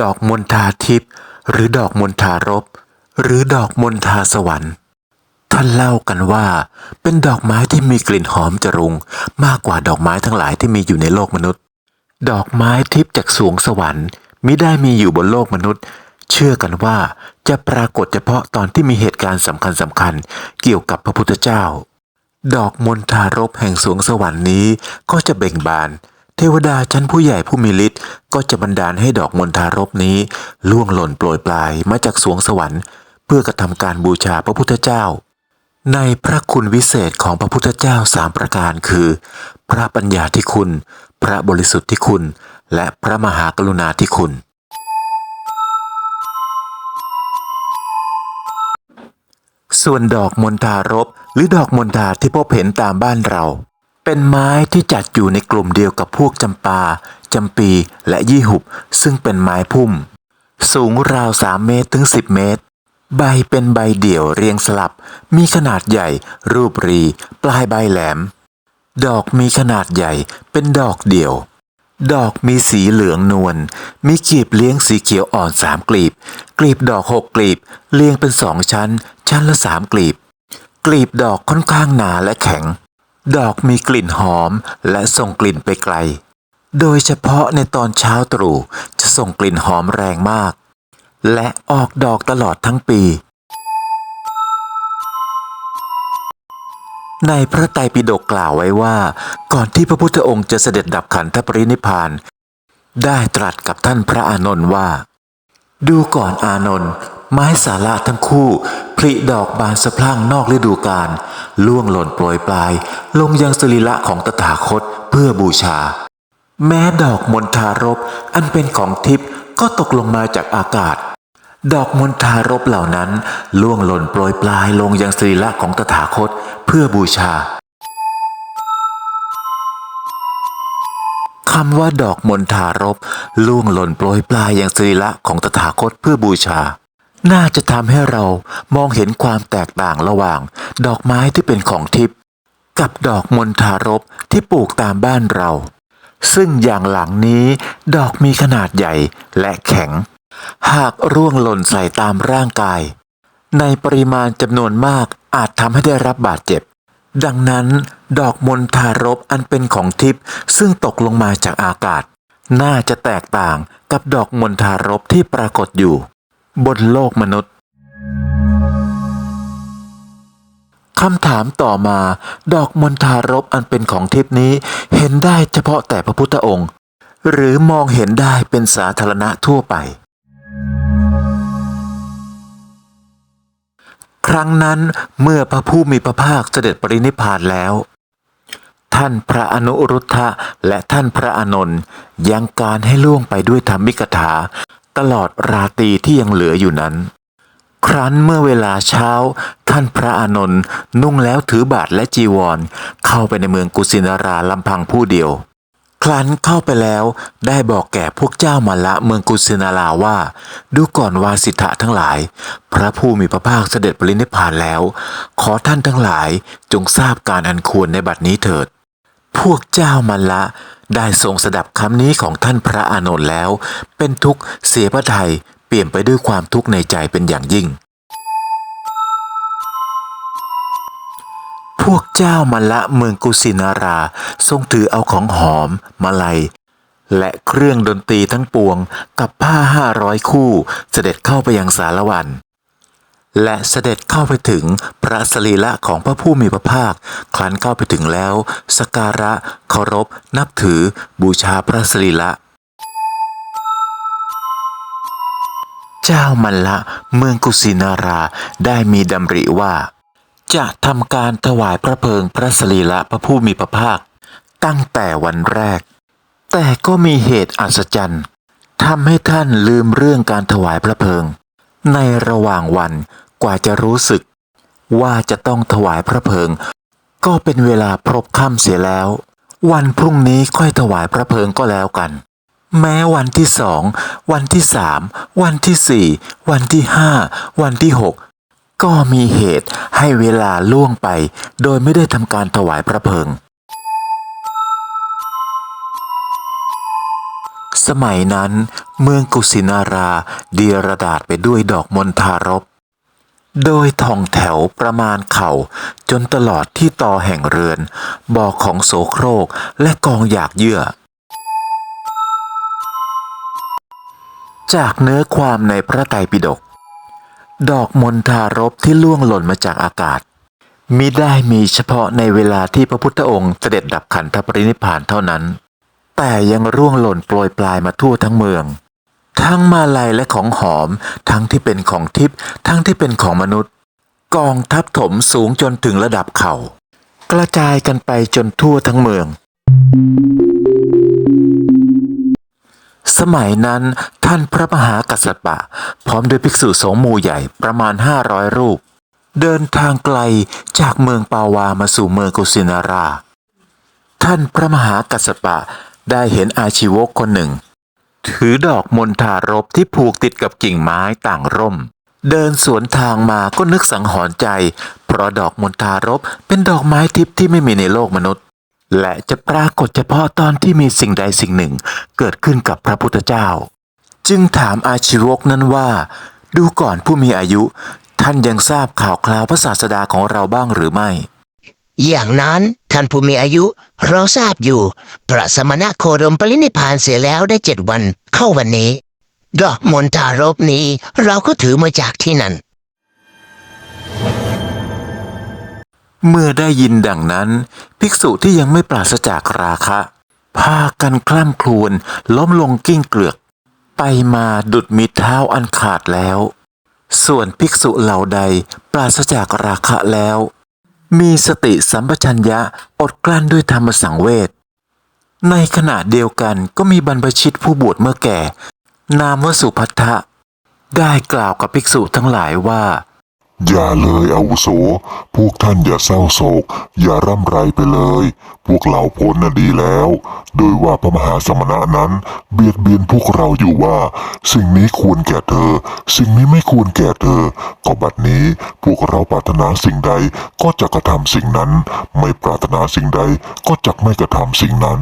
ดอกมณฑาทิพย์หรือดอกมณฑารบ หรือดอกมณฑาสวรรค์ท่านเล่ากันว่าเป็นดอกไม้ที่มีกลิ่นหอมจรุง มากกว่าดอกไม้ทั้งหลายที่มีอยู่ในโลกมนุษย์ ดอกไม้ทิพย์จากสวงสวรรค์มิได้มีอยู่บนโลกมนุษย์ เชื่อกันว่าจะปรากฏเฉพาะตอนที่มีเหตุการณ์สำคัญสำคัญๆเกี่ยวกับพระพุทธเจ้า ดอกมณฑารบแห่งสวงสวรรค์นี้ก็จะเบ่งบาน เทวดาชั้นผู้ใหญ่ผู้มีฤทธิ์ก็จะบันดาลให้ดอกมณฑารบนี้ล่วงหล่นโปรยปลายมาจากสวงสวรรค์ เพื่อกระทำการบูชาพระพุทธเจ้า ในพระคุณวิเศษของพระพุทธเจ้าสามประการคือ พระปัญญาที่คุณ พระบริสุทธิ์ที่คุณ และพระมหากรุณาที่คุณ ส่วนดอกมณฑารบหรือดอกมณฑาที่พบเห็นตามบ้านเรา เป็นไม้ที่จัดอยู่ในกลุ่มเดียวกับพวกจำปา จำปีและยี่หุบ ซึ่งเป็นไม้พุ่ม สูงราว 3 เมตรถึง 10 เมตร ใบเป็นใบเดี่ยวเรียงสลับ มีขนาดใหญ่ รูปรี ปลายใบแหลม ดอกมีขนาดใหญ่ เป็นดอกเดี่ยว ดอกมีสีเหลืองนวล มีกลีบเลี้ยงสีเขียวอ่อนสามกลีบ กลีบดอกหกกลีบเรียงเป็นสองชั้น ชั้นละสามกลีบ กลีบดอกค่อนข้างหนาและแข็ง ดอกมีกลิ่นหอมและส่งกลิ่นไปไกล โดยเฉพาะในตอนเช้าตรู่จะส่งกลิ่นหอมแรงมาก และออกดอกตลอดทั้งปี ในพระไตรปิฎกกล่าวไว้ว่า ก่อนที่พระพุทธองค์จะเสด็จดับขันธปรินิพาน ได้ตรัสกับท่านพระอานนท์ว่า ดูก่อนอานนท์ ไม้สาระทั้งคู่ผลิดอกบานสะพรั่งนอกฤดูกาลล่วงหล่นโปรยปลาย ลงยังสรีระของตถาคตเพื่อบูชา แม้ดอกมณฑารบอันเป็นของทิพย์ก็ตกลงมาจากอากาศ ดอกมณฑารบเหล่านั้นล่วงหล่นโปรยปลายลงยังสรีระของตถาคตเพื่อบูชาคำว่าดอกมณฑารบล่วงหล่นโปรยปลายอย่างสรีระของตถาคตเพื่อบูชา น่าจะทำให้เรามองเห็นความแตกต่างระหว่าง ดอกไม้ที่เป็นของทิพย์กับดอกมณฑารบที่ปลูกตามบ้านเรา ซึ่งอย่างหลังนี้ดอกมีขนาดใหญ่และแข็ง หากร่วงหล่นใส่ตามร่างกาย ในปริมาณจำนวนมากอาจทำให้ได้รับบาดเจ็บ ดังนั้น ดอกมณฑารบอันเป็นของทิพย์ซึ่งตกลงมาจากอากาศ น่าจะแตกต่างกับดอกมณฑารบที่ปรากฏอยู่ บนโลกมนุษย์ คำถามต่อมา ดอกมณฑารบอันเป็นของทิพนี้ เห็นได้เฉพาะแต่พระพุทธองค์ หรือมองเห็นได้เป็นสาธารณะทั่วไป ครั้งนั้นเมื่อพระผู้มีพระภาคเสด็จปรินิพพานแล้ว ท่านพระอนุรุทธะและท่านพระอานนท์ยังการให้ล่วงไปด้วยธรรมิกถา ตลอดราตรีที่ยังเหลืออยู่นั้น ครั้นเมื่อเวลาเช้า ท่านพระอานนท์นุ่งแล้วถือบาทและจีวร เข้าไปในเมืองกุสินาราลำพังผู้เดียว ครั้นเข้าไปแล้วได้บอกแก่พวกเจ้ามาละเมืองกุสินาราว่า ดูก่อนวาสิทธะทั้งหลาย พระผู้มีพระภาคเสด็จปรินิพพานแล้ว ขอท่านทั้งหลายจงทราบการอันควรในบัดนี้เถิด พวกเจ้ามันละได้ทรงสดับคำนี้ของท่านพระอานนท์แล้ว เป็นทุกข์เสียพระไทยเปลี่ยนไปด้วยความทุกข์ในใจเป็นอย่างยิ่ง พวกเจ้ามันละเมืองกุสินารา ทรงถือเอาของหอม มาลัย และเครื่องดนตรีทั้งปวงกับผ้าห้าร้อยคู่เสด็จเข้าไปยังสารวัน และเสด็จเข้าไปถึงพระสรีระของพระผู้มีพระภาค ครั้นเข้าไปถึงแล้ว สการะเคารพ นับถือ บูชาพระสรีระเจ้ามันละเมืองกุสินาราได้มีดำริว่า จะทำการถวายพระเพลิงพระสรีระพระผู้มีพระภาค ตั้งแต่วันแรก แต่ก็มีเหตุอัศจรรย์ทำให้ท่านลืมเรื่องการถวายพระเพลิง ในระหว่างวัน กว่าจะรู้สึก ว่าจะต้องถวายพระเพลิง ก็เป็นเวลาพรบค่ำเสียแล้ว วันพรุ่งนี้ค่อยถวายพระเพลิงก็แล้วกัน แม้วันที่สอง วันที่สาม วันที่สี่ วันที่ห้า วันที่หกก็มีเหตุให้เวลาล่วงไป โดยไม่ได้ทำการถวายพระเพลิง สมัยนั้นเมืองกุสินาราดียรดาษไปด้วยดอกมณฑารบ โดยท่องแถวประมาณเข่าจนตลอดที่ต่อแห่งเรือนบอกของโสโครกและกองอยากเยื่อ จากเนื้อความในพระไตรปิฎกดอกมณฑารบที่ล่วงหล่นมาจากอากาศมิได้มีเฉพาะในเวลาที่พระพุทธองค์เสด็จดับขันธปรินิพพานเท่านั้น แต่ยังร่วงหล่นโปรยปลายมาทั่วทั้งเมือง ทั้งมาลัยและของหอม ทั้งที่เป็นของทิพย์ทั้งที่เป็นของมนุษย์ กองทับถมสูงจนถึงระดับเขา่ากระจายกันไปจนทั่วทั้งเมือง สมัยนั้นท่านพระมหากัสสปะ พร้อมด้วยภิกษุสงฆ์หมู่ใหญ่ประมาณ 500 รูป เดินทางไกลจากเมืองปาวามาสู่เมืองกุสินารา ท่านพระมหากัสสปะได้เห็นอาชีวกคนหนึ่ง ถือดอกมณฑารบที่ผูกติดกับกิ่งไม้ต่างร่ม เดินสวนทางมาก็นึกสังหรณ์ใจ เพราะดอกมณฑารบเป็นดอกไม้ทิพย์ที่ไม่มีในโลกมนุษย์ และจะปรากฏเฉพาะตอนที่มีสิ่งใดสิ่งหนึ่งเกิดขึ้นกับพระพุทธเจ้า จึงถามอาชีวกนั้นว่า ดูก่อนผู้มีอายุ ท่านยังทราบข่าวคราวพระศาสดาของเราบ้างหรือไม่ อย่างนั้น ท่านผู้มีอายุเราทราบอยู่ พระสมณะโคดมปรินิพพานเสียแล้วได้เจ็ดวันเข้าวันนี้ ดอกมณฑารบนี้เราก็ถือมาจากที่นั่น เมื่อได้ยินดังนั้น ภิกษุที่ยังไม่ปราศจากราคะ พากันคล่ำครวญล้มลงกิ้งเกลือก ไปมาดุดมีเท้าอันขาดแล้ว ส่วนภิกษุเหล่าใดปราศจากราคะแล้ว มีสติสัมปชัญญะอดกลั้นด้วยธรรมสังเวช ในขณะเดียวกันก็มีบรรพชิตผู้บวชเมื่อแก่ นามวสุพัทธะได้กล่าวกับภิกษุทั้งหลายว่า อย่าเลยอาวุโส พวกท่านอย่าเศร้าโศก อย่าร่ำไรไปเลย พวกเราพ้นน่ะดีแล้ว โดยว่าพระมหาสมณะนั้น เบียดเบียนพวกเราอยู่ว่า สิ่งนี้ควรแก่เธอ สิ่งนี้ไม่ควรแก่เธอ ก็บัดนี้พวกเราปรารถนาสิ่งใดก็จะกระทำสิ่งนั้น ไม่ปรารถนาสิ่งใดก็จะไม่กระทำสิ่งนั้น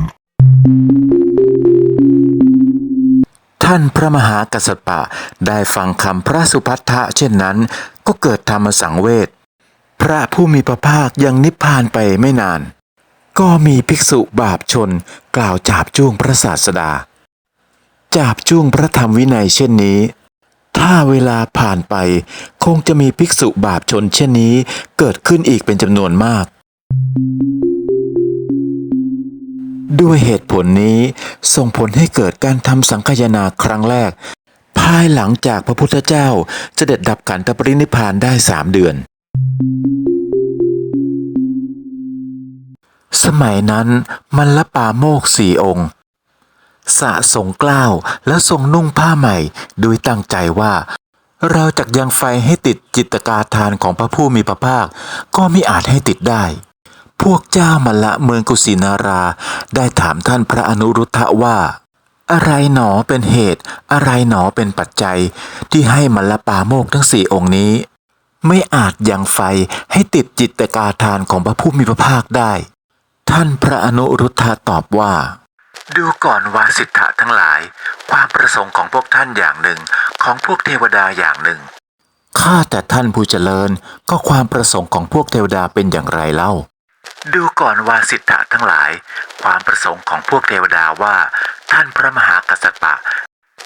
ท่านพระมหากัสสปะได้ฟังคำพระสุพัทธะเช่นนั้นก็เกิดธรรมสังเวชพระผู้มีพระภาคยังนิพพานไปไม่นาน ก็มีภิกษุบาปชนกล่าวจาบจ้วงพระศาสดา จาบจ้วงพระธรรมวินัยเช่นนี้ ถ้าเวลาผ่านไปคงจะมีภิกษุบาปชนเช่นนี้เกิดขึ้นอีกเป็นจำนวนมาก ด้วยเหตุผลนี้ส่งผลให้เกิดการทำสังคายนาครั้งแรกายหลังจากพระพุทธเจ้าเสด็จดับขันธปรินิพานได้สามเดือน สมัยนั้นมันละปาโมกสี่องค์ สะสงกล้าวและทรงนุ่งผ้าใหม่โดยตั้งใจว่า เราจะยังไฟให้ติดจิตกาทานของพระผู้มีพระภาค ก็ไมิอาจให้ติดได้พวกเจ้ามลละเมืองกุสินาราได้ถามท่านพระอนุรุทธะว่า อะไรหนอเป็นเหตุ อะไรหนอเป็นปัจจัย ที่ให้มลปาโมกทั้งสี่องค์นี้ ไม่อาจยังไฟให้ติดจิตตกาทานของพระผู้มีพระภาคได้ ท่านพระอนุรุทธะตอบว่า ดูก่อนวาสิทธะทั้งหลาย ความประสงค์ของพวกท่านอย่างหนึ่ง ของพวกเทวดาอย่างหนึ่งข้าแต่ท่านผู้เจริญก็ความประสงค์ของพวกเทวดาเป็นอย่างไรเล่า ดูก่อนวาสิทธะทั้งหลาย ความประสงค์ของพวกเทวดาว่า ท่านพระมหากัสสปะ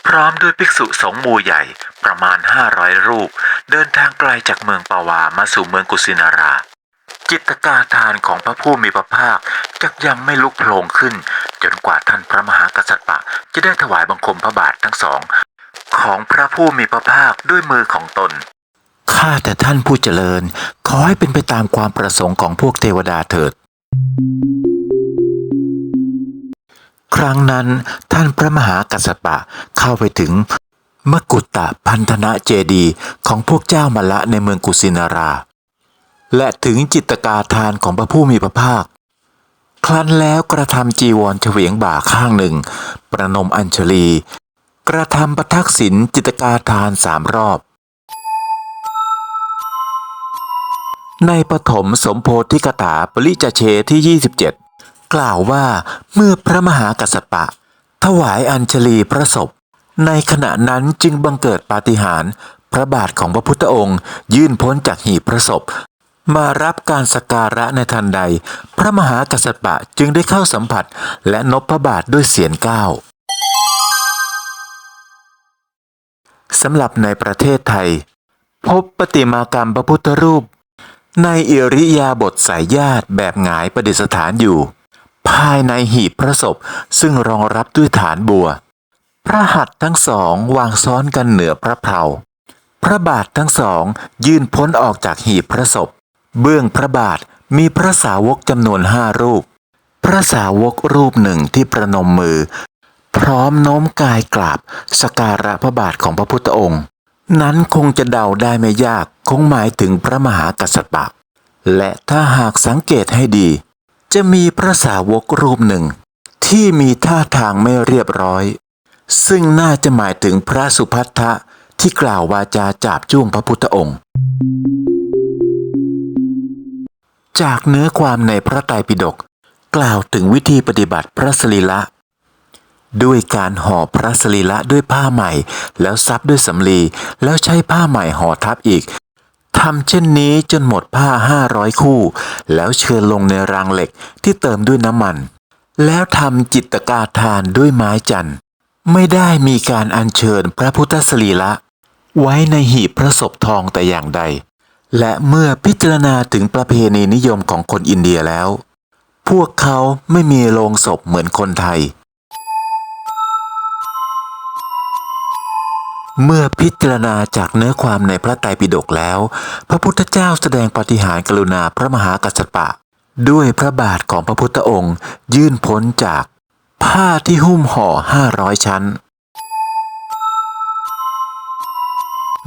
พร้อมด้วยภิกษุสงฆ์มูใหญ่ประมาณ 500 รูป เดินทางไกลจากเมืองปาวามาสู่เมืองกุสินารา จิตกาทานของพระผู้มีพระภาคจะยังไม่ลุกโผลงขึ้น จนกว่าท่านพระมหากัสสปะ จะได้ถวายบังคมพระบาททั้งสอง ของพระผู้มีพระภาคด้วยมือของตน ข้าแต่ท่านผู้เจริญ ขอให้เป็นไปตามความประสงค์ของพวกเทวดาเถิด ครั้งนั้นท่านพระมหากัสสปะเข้าไปถึงมกุฏตะพันธนะเจดีของพวกเจ้ามาละในเมืองกุสินารา และถึงจิตกาทานของพระผู้มีพระภาค ครั้นแล้วกระทำจีวรเฉวียงบ่าข้างหนึ่ง ประนมอัญชลี กระทำประทักษิณจิตกาทานสามรอบ ในปฐมสมโพธิกถาปริจเชที่ 27 กล่าวว่าเมื่อพระมหากัสสปะ ถวายอัญชลีพระศพ ในขณะนั้นจึงบังเกิดปาฏิหาริย์พระบาทของพระพุทธองค์ ยื่นพ้นจากหีบพระศพ มารับการสการะในทันใด พระมหากษัตริย์จึงได้เข้าสัมผัสและนบพระบาทด้วยเสียงก้าวสำหรับในประเทศไทย พบประติมากรรมพระพุทธรูป ในอิริยาบถสายญาติแบบหงายประดิษฐานอยู่ ภายในหีบพระศพซึ่งรองรับด้วยฐานบัว พระหัตถ์ทั้งสองวางซ้อนกันเหนือพระเพลาพระบาททั้งสองยื่นพ้นออกจากหีบพระศพ เบื้องพระบาทมีพระสาวกจำนวนห้ารูป พระสาวกรูปหนึ่งที่ประนมมือ พร้อมโน้มกายกราบสการะพระบาทของพระพุทธองค์ นั้นคงจะเดาได้ไม่ยากคงหมายถึงพระมหากษัตริย์และถ้าหากสังเกตให้ดี จะมีพระสาวกรูปหนึ่ง ที่มีท่าทางไม่เรียบร้อย ซึ่งน่าจะหมายถึงพระสุพัทธะที่กล่าววาจาจาบจ้วงพระพุทธองค์ จากเนื้อความในพระไตรปิฎกกล่าวถึงวิธีปฏิบัติพระสรีละ ด้วยการห่อพระสรีละด้วยผ้าใหม่ แล้วซับด้วยสำลีแล้วใช้ผ้าใหม่ห่อทับอีกทำเช่นนี้จนหมดผ้าห้าร้อยคู่ แล้วเชิญลงในรางเหล็กที่เติมด้วยน้ำมัน แล้วทำจิตกาทานด้วยไม้จันทร์ ไม่ได้มีการอัญเชิญพระพุทธสรีละ ไว้ในหีบพระศพทองแต่อย่างใด และเมื่อพิจารณาถึงประเพณีนิยมของคนอินเดียแล้ว พวกเขาไม่มีโลงศพเหมือนคนไทย เมื่อพิจารณาจากเนื้อความในพระไตรปิฎกแล้ว พระพุทธเจ้าแสดงปฏิหารกรุณาพระมหากัสสปะ ด้วยพระบาทของพระพุทธองค์ ยื่นพ้นจาก ผ้าที่หุ้มห่อห้าร้อยชั้น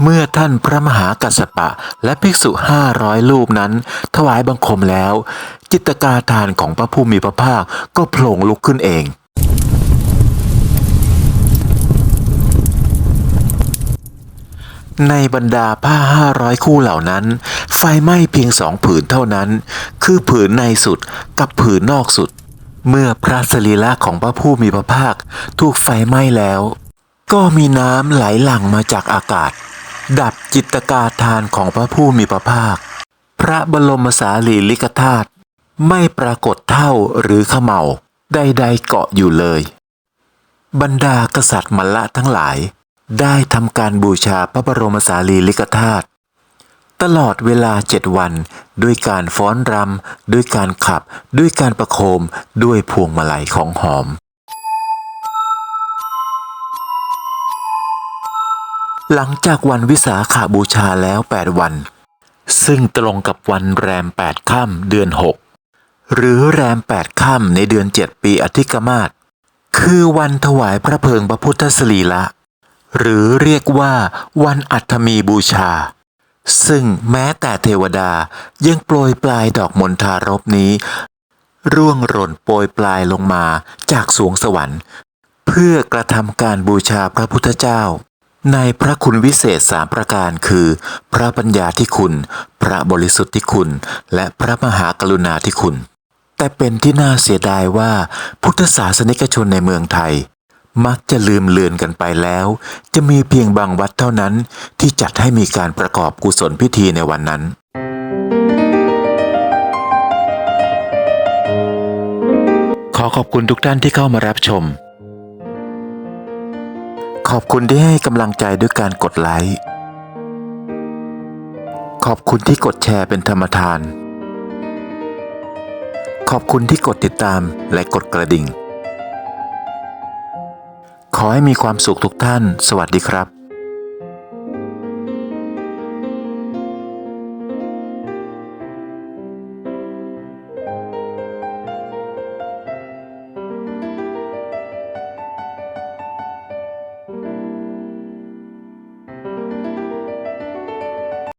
เมื่อท่านพระมหากัสสปะและภิกษุห้าร้อยรูปนั้น ถวายบังคมแล้ว จิตกาทานของพระผู้มีพระภาคก็โผล่ลุกขึ้นเอง ในบรรดาผ้าห้าร้อยคู่เหล่านั้น ไฟไหม้เพียงสองผืนเท่านั้น คือผืนในสุดกับผืนนอกสุด เมื่อพระสรีระของพระผู้มีพระภาคถูกไฟไหม้แล้ว ก็มีน้ำไหลหลั่งมาจากอากาศ ดับจิตกาทานของพระผู้มีพระภาค พระบรมสารีริกธาตุไม่ปรากฏเท่าหรือขมเหลาใดๆเกาะอยู่เลย บรรดากษัตริย์มลละทั้งหลาย ได้ทำการบูชาพระบรมสารีริกธาตุตลอดเวลาเจ็ดวัน ด้วยการฟ้อนรำด้วยการขับ ด้วยการประโคมด้วยพวงมาลัยของหอม หลังจากวันวิสาขาบูชาแล้ว 8 วัน ซึ่งตรงกับวันแรม 8 ค่ำเดือน 6 หรือแรม 8 ค่ำในเดือน 7 ปีอธิกมาศคือวันถวายพระเพลิงพระพุทธสรีละ หรือเรียกว่าวันอัฐมีบูชา ซึ่งแม้แต่เทวดายังโปรยปลายดอกมณฑารบนี้ ร่วงหล่นโปรยปลายลงมาจากสวงสวรรค์ เพื่อกระทำการบูชาพระพุทธเจ้า ในพระคุณวิเศษสามประการคือ พระปัญญาที่คุณ พระบริสุทธิ์ที่คุณ และพระมหากรุณาที่คุณ แต่เป็นที่น่าเสียดายว่าพุทธศาสนิกชนในเมืองไทย มักจะลืมเลือนกันไปแล้ว จะมีเพียงบางวัดเท่านั้น ที่จัดให้มีการประกอบกุศลพิธีในวันนั้นขอขอบคุณทุกท่านที่เข้ามารับชม ขอบคุณที่ให้กำลังใจด้วยการกดไลค์ ขอบคุณที่กดแชร์เป็นธรรมทาน ขอบคุณที่กดติดตามและกดกระดิ่ง ขอให้มีความสุขทุกท่าน สวัสดีครับ